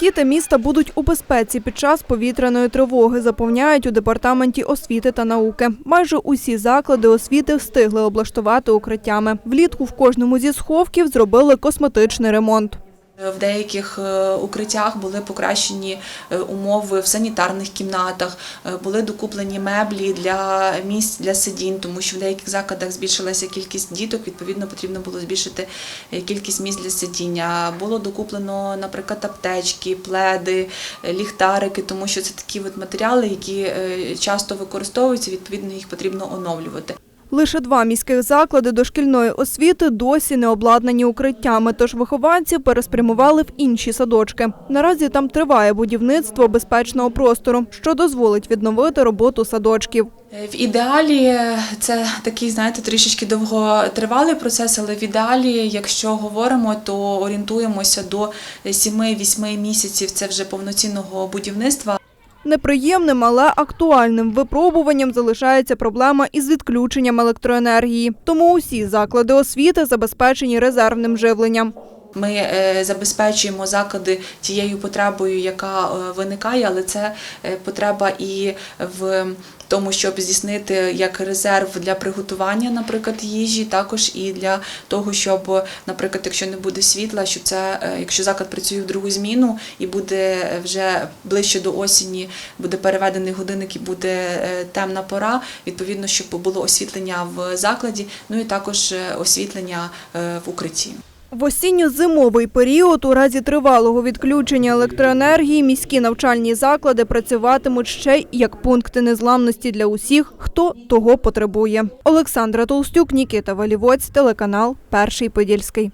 Діти міста будуть у безпеці під час повітряної тривоги, запевняють у департаменті освіти та науки. Майже усі заклади освіти встигли облаштувати укриттями. Влітку в кожному зі сховків зробили косметичний ремонт. В деяких е, укриттях були покращені е, умови в санітарних кімнатах, е, були докуплені меблі для місць для сидінь, тому що в деяких закладах збільшилася кількість діток. Відповідно, потрібно було збільшити е, кількість місць для сидіння. Було докуплено, наприклад, аптечки, пледи, е, ліхтарики, тому що це такі от матеріали, які е, часто використовуються. Відповідно, їх потрібно оновлювати. Лише два міських заклади дошкільної освіти досі не обладнані укриттями, тож вихованців переспрямували в інші садочки. Наразі там триває будівництво безпечного простору, що дозволить відновити роботу садочків. Е, В ідеалі е, це такий, знаєте, трішечки довготривалий процес, але в ідеалі, якщо говоримо, то орієнтуємося до 7-8 місяців. Це вже повноцінного будівництва. Неприємним, але актуальним випробуванням залишається проблема із відключенням електроенергії. Тому усі заклади освіти забезпечені резервним живленням. Ми е, забезпечуємо заклади тією потребою, яка е, виникає, але це е, потреба і в тому, щоб здійснити як резерв для приготування, наприклад, їжі, також і для того, щоб, наприклад, якщо не буде світла, що це якщо заклад працює в другу зміну і буде вже ближче до осені, буде переведений годинник і буде темна пора. Відповідно, щоб було освітлення в закладі, ну і також освітлення в укритті. В осінньо-зимовий період у разі тривалого відключення електроенергії міські навчальні заклади працюватимуть ще й як пункти незламності для усіх, хто того потребує. Олександра Толстюк, Нікіта Валівоць, телеканал Перший Подільський.